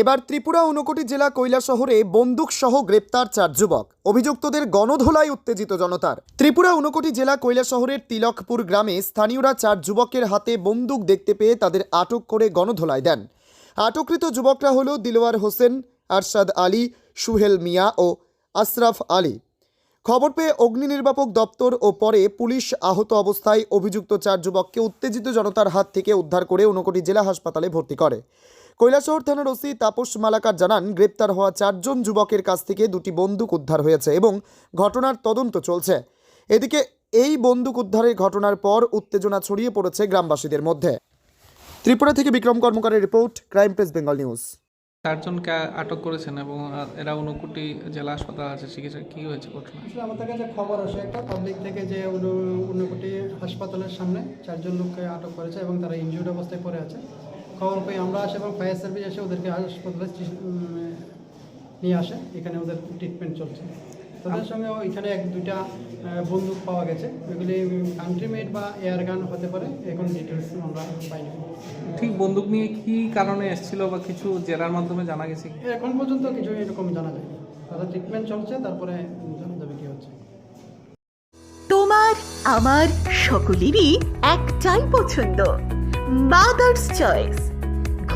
এবার ত্রিপুরা ঊনকোটি জেলা কৈলা শহরে বন্দুক সহ গ্রেপ্তার চার যুবক। অভিযুক্তদের গণধোলায় উত্তেজিত জনতার। ত্রিপুরা ঊনকোটি জেলা কৈলা শহরের তিলকপুর গ্রামে স্থানীয়রা চার যুবকের হাতে বন্দুক দেখতে পেয়ে তাদের আটক করে গণধোলায় দেন। আটককৃত যুবকরা হল দিলওয়ার হোসেন, আরশাদ আলী, সুহেল মিয়া ও আশরাফ আলী। খবর পেয়ে অগ্নি নির্বাপক দপ্তর ও পরে পুলিশ আহত অবস্থায় অভিযুক্ত চার যুবককে উত্তেজিত জনতার হাত থেকে উদ্ধার করে ঊনকোটি জেলা হাসপাতালে ভর্তি করে। কৈলাসহর থানার ওসি তাপস মালাকার জানান গ্রেপ্তার হওয়া চারজন যুবকের কাছ থেকে দুটি বন্দুক উদ্ধার হয়েছে এবং ঘটনার তদন্ত চলছে। এদিকে এই বন্দুক উদ্ধারের ঘটনার পর উত্তেজনা ছড়িয়ে পড়েছে গ্রামবাসীদের মধ্যে। ত্রিপুরা থেকে Bikram কর্মকারের report crime press Bengal news. চারজনকে আটক করেছেন এবং এরা ঊনকোটি জেলা হাসপাতাল আছে চিকিৎসা কী হয়েছে ঘটনা আসলে আমাদের কাছে খবর আসে একটা পাবলিক থেকে যে উন- ঊনকোটি হাসপাতালের সামনে চারজন লোককে আটক করেছে এবং তারা ইনজিউর্ড অবস্থায় পড়ে আছে। খবর পেয়ে আমরা আসে এবং ফায়ার সার্ভিস এসে ওদেরকে হাসপাতালে নিয়ে আসে। এখানে ওদের ট্রিটমেন্ট চলছে। তাদের সঙ্গে এখানে এক দুইটা বন্দুক পাওয়া গেছে। এগুলি কান্ট্রি মেড বা এয়ার গান হতে পারে। এখন ডিটেলস আমরা পাইনি। ঠিক বন্দুক নিয়ে কি কারণে এসেছিল বা কিছু জেরার মাধ্যমে জানা গেছে? এখন পর্যন্ত কিছু এরকম জানা যায়নি। তাদের ট্রিটমেন্ট চলছে তারপরে জানা যাবে কী হচ্ছে। তোমার আমার সকলেরই একটাই পছন্দ। Mother's choice